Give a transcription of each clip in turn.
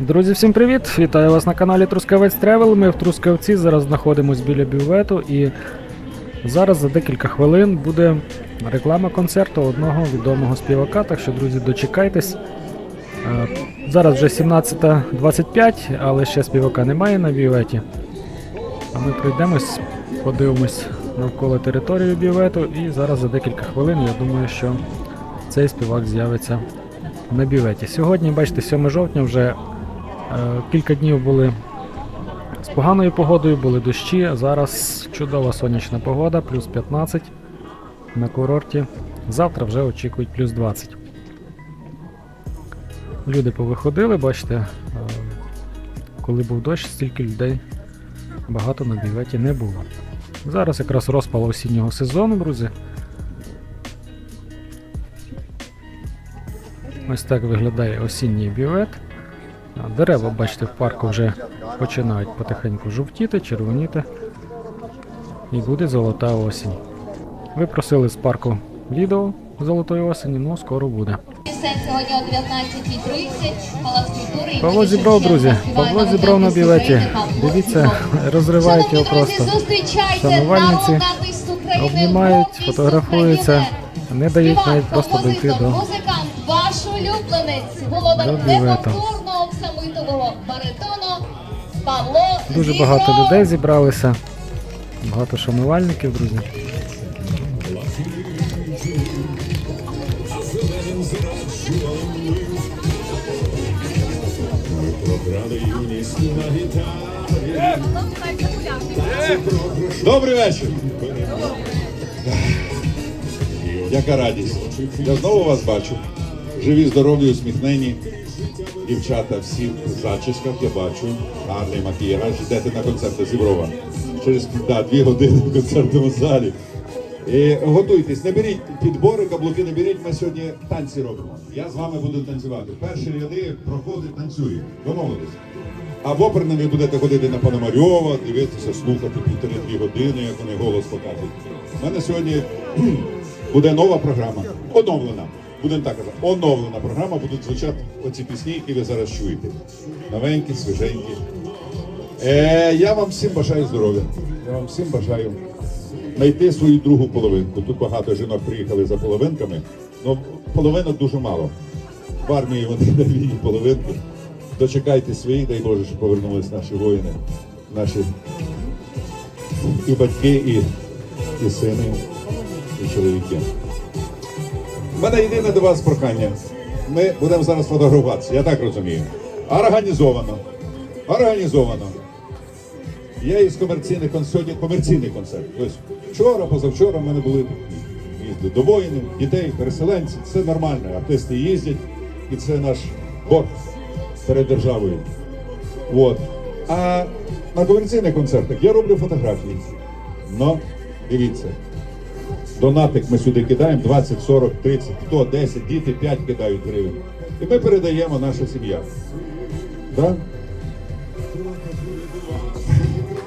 Друзі, всім привіт! Вітаю вас на каналі Трускавець Тревел. Ми в Трускавці зараз знаходимось біля бювету і зараз за декілька хвилин буде реклама концерту одного відомого співака. Так що, друзі, дочекайтесь. Е, Зараз вже 17.25, але ще співака немає на бюветі. А ми пройдемось, подивимось навколо території бювету і зараз за декілька хвилин я думаю, що цей співак з'явиться на бюветі. Сьогодні, бачите, 7 жовтня вже кілька днів були з поганою погодою, були дощі. а Зараз чудова сонячна погода, плюс 15 на курорті. Завтра вже очікують плюс 20. Люди повиходили, бачите, е, коли був дощ, стільки людей багато на бюветі не було. Зараз якраз розпал осіннього сезону, друзі. Ось так виглядає осінній бювет. Дерева, бачите, в парку вже починають потихеньку жовтіти, червоніти. І буде золота осінь. Ви просили з парку відео золотої осені, ну скоро буде. Сьогодні о 19.30, Палац культури. Павло зібрав, друзі. Павло зібрав на Павло Дивіться, розривають його просто. Шанувальниці Обнімають, фотографуються, не дають навіть просто дойти до. Ваш улюбленець, бювету. баритону Павло Дуже багато людей зібралися. Багато шанувальників, друзі. Добрий вечір. Яка радість. Я знову вас бачу. Живі, здорові, усміхнені. Дівчата всі в зачісках, я бачу. Гарний макіяж. Йдете на концерт Зіброва. Через да, дві години в концертному залі. І готуйтесь, не беріть підбори, каблуки не беріть. Ми сьогодні танці робимо. Я з вами буду танцювати. Перші ряди проходить, танцює. Домовились. А в оперне ви будете ходити на Пономарьова, дивитися, слухати півтори-дві години, як вони голос покажуть. У мене сьогодні буде нова програма. Оновлена. Будемо так казати, оновлена програма, будуть звучати оці пісні, які ви зараз чуєте. Новенькі, свіженькі. Е, я вам всім бажаю здоров'я. Я вам всім бажаю знайти свою другу половинку. Тут багато жінок приїхали за половинками, але половинок дуже мало. В армії вони на війні половинки. Дочекайте своїх, дай Боже, щоб повернулись наші воїни, наші і батьки, і, і сини, і чоловіки. У мене єдине до вас прохання. Ми будемо зараз фотографуватися, я так розумію. Організовано. Організовано. Я із комерційних сьогодні комерційний концерт. Тобто вчора, позавчора в мене були їзди до воїнів, дітей, переселенців. Це нормально. Артисти їздять, і це наш борг перед державою. От. А на комерційних концертах я роблю фотографії. Ну, дивіться. Донатик ми сюди кидаємо 20, 40, 30, хто 10, діти 5 кидають гривень. І ми передаємо наша сім'я. Да?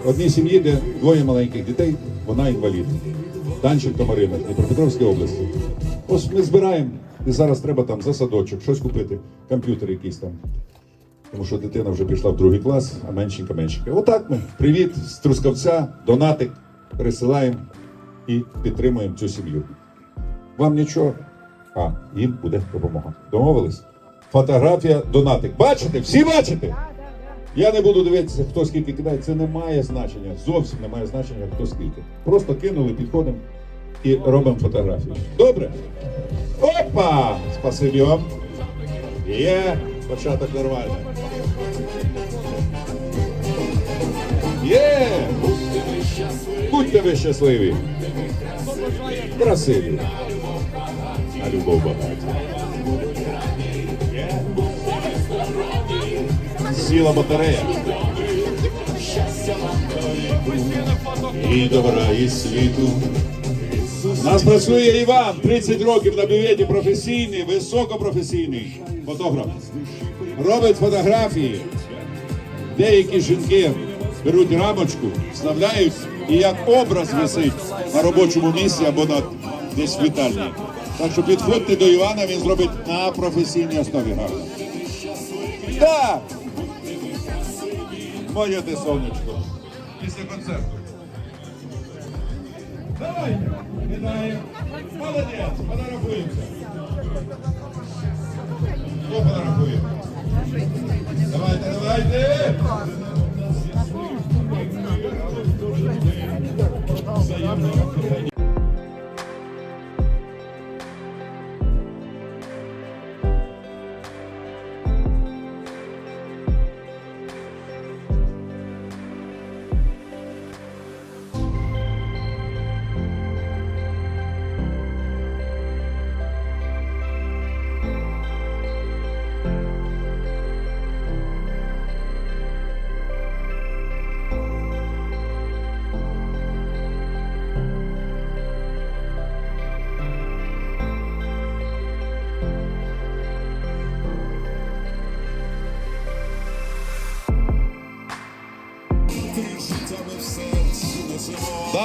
Одній сім'ї, де двоє маленьких дітей, вона інвалід. Данченко Марина, з Дніпропетровської області. Ось ми збираємо, і зараз треба там за садочок, щось купити, комп'ютер якийсь там. Тому що дитина вже пішла в другий клас, а меншенька меншенька. Отак ми. Привіт з Трускавця, донатик, пересилаємо і підтримуємо цю сім'ю. Вам нічого, а їм буде допомога. Домовились? Фотографія, донатик. Бачите? Всі бачите? Я не буду дивитися, хто скільки кидає. Це не має значення. Зовсім не має значення, хто скільки. Просто кинули, підходимо і робимо фотографію. Добре? Опа! Спасибі вам. Є початок нормальний. Є! Будьте. Красиві. На любов багаті. Сіла батарея. І добра, і світу. Нас працює Іван, 30 років на бюветі професійний, високопрофесійний фотограф. Робить фотографії. Деякі жінки беруть рамочку, вставляють і як образ висить на робочому місці або на десь в вітальні. Так що підходьте до Івана, він зробить на професійній основі гарно. Так! Моє ти сонечко. Після концерту. Давайте. Вітаю. Молодець. Фотографуємося.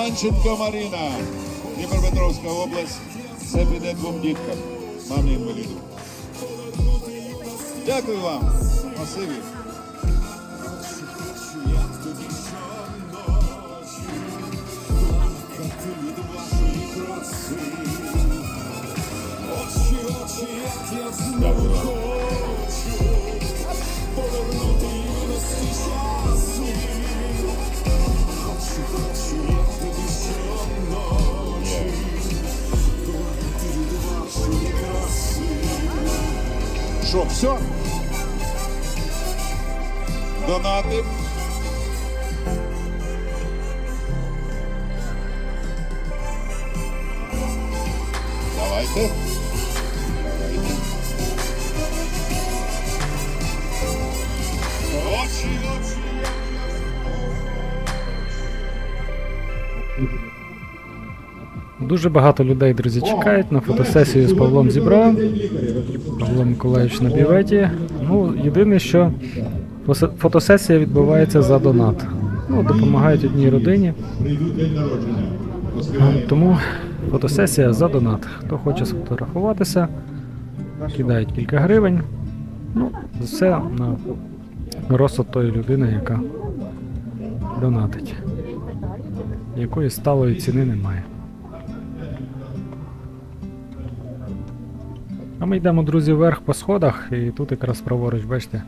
Данченко Марина, Дніпропетровська область. Це піде двом діткам, мамі інваліду. Дякую вам. Спасибі. Дякую вам. Все? Донати. Давайте. Дуже багато людей, друзі, чекають на фотосесію з Павлом Зібровим. Павло Миколаївич на біветі. Ну, єдине, що фотосесія відбувається за донат. Ну, допомагають одній родині. Тому фотосесія за донат. Хто хоче сфотографуватися, кидають кілька гривень. Ну, все на розсуд тої людини, яка донатить. Якої сталої ціни немає. А ми йдемо, друзі, вверх по сходах, і тут якраз праворуч, бачите,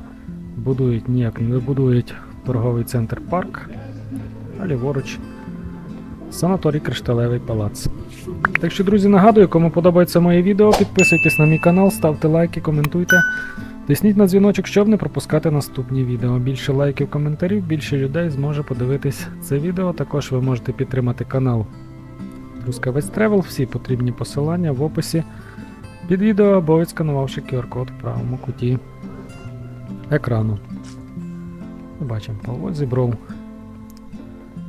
будують ніяк не будують торговий центр парк, а ліворуч санаторій Кришталевий палац. Так що, друзі, нагадую, кому подобається моє відео, підписуйтесь на мій канал, ставте лайки, коментуйте. Тисніть на дзвіночок, щоб не пропускати наступні відео. Більше лайків, коментарів, більше людей зможе подивитись це відео. Також ви можете підтримати канал Трускавець Тревел. Всі потрібні посилання в описі під відео або відсканувавши QR-код в правому куті екрану. Бачимо Павло Зібров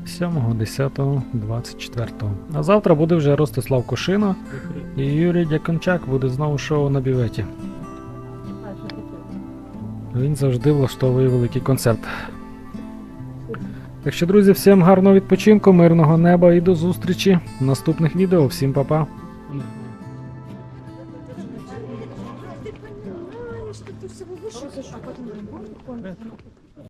7.10.24. А завтра буде вже Ростислав Кошина і Юрій Дякончак буде знову шоу на біветі. Він завжди влаштовує великий концерт. Так що, друзі, всім гарного відпочинку, мирного неба і до зустрічі в наступних відео. Всім па-па!